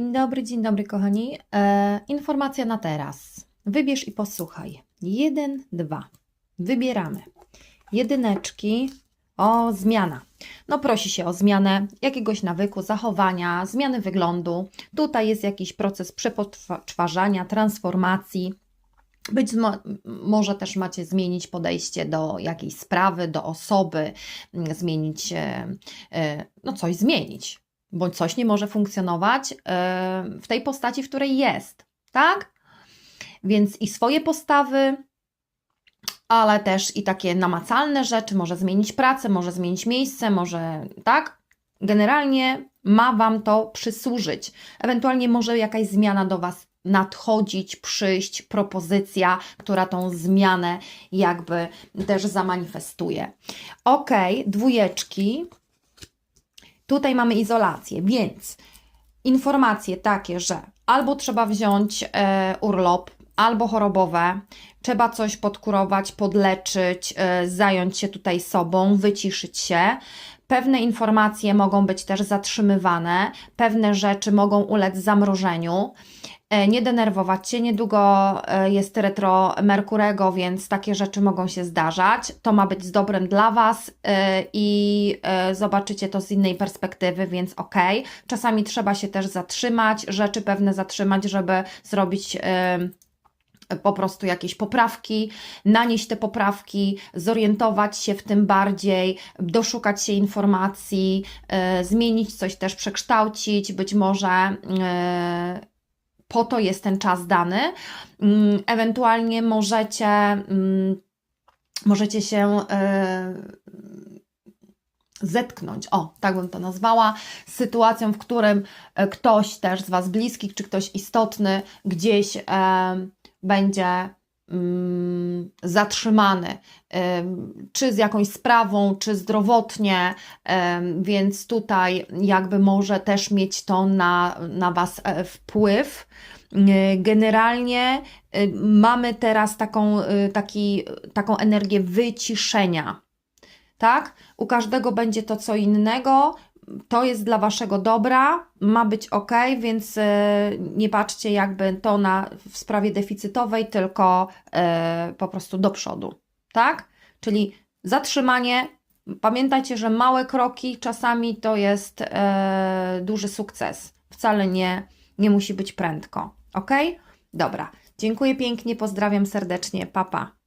Dzień dobry, dzień dobry, kochani. E, informacja na teraz. Wybierz i posłuchaj. Jeden, dwa. Wybieramy. Jedyneczki. O, zmiana. No, prosi się o zmianę jakiegoś nawyku, zachowania, zmiany wyglądu. Tutaj jest jakiś proces przepoczwarzania, transformacji. Być mo- może też macie zmienić podejście do jakiejś sprawy, do osoby, mm, zmienić, e, no coś zmienić, bądź coś nie może funkcjonować e, w tej postaci, w której jest, tak? Więc i swoje postawy, ale też i takie namacalne rzeczy, może zmienić pracę, może zmienić miejsce, może tak? Generalnie ma Wam to przysłużyć. Ewentualnie może jakaś zmiana do Was nadchodzić, przyjść, propozycja, która tą zmianę jakby też zamanifestuje. Ok, dwójeczki. Tutaj mamy izolację, więc informacje takie, że albo trzeba wziąć e, urlop, albo chorobowe, trzeba coś podkurować, podleczyć, e, zająć się tutaj sobą, wyciszyć się. Pewne informacje mogą być też zatrzymywane, pewne rzeczy mogą ulec zamrożeniu. E, Nie denerwować się, niedługo e, jest retro Merkurego, więc takie rzeczy mogą się zdarzać. To ma być z dobrem dla Was e, i zobaczycie to z innej perspektywy, więc ok. Czasami trzeba się też zatrzymać, rzeczy pewne zatrzymać, żeby zrobić. Po prostu jakieś poprawki, nanieść te poprawki, zorientować się w tym bardziej, doszukać się informacji, e, zmienić coś też, przekształcić, być może e, po to jest ten czas dany. Mm, Ewentualnie możecie, mm, możecie się e, zetknąć, o, tak bym to nazwała, z sytuacją, w którym e, ktoś też z Was bliskich, czy ktoś istotny gdzieś e, będzie mm, zatrzymany, czy z jakąś sprawą, czy zdrowotnie, więc tutaj jakby może też mieć to na, na Was e, wpływ. E, Generalnie mamy teraz taką, taki, taką energię wyciszenia. Tak? U każdego będzie to co innego. To jest dla waszego dobra, ma być ok, więc e, nie patrzcie jakby to na w sprawie deficytowej, tylko e, po prostu do przodu. Tak? Czyli zatrzymanie. Pamiętajcie, że małe kroki czasami to jest e, duży sukces. Wcale nie, nie musi być prędko. Ok? Dobra. Dziękuję pięknie, pozdrawiam serdecznie. Papa. Pa.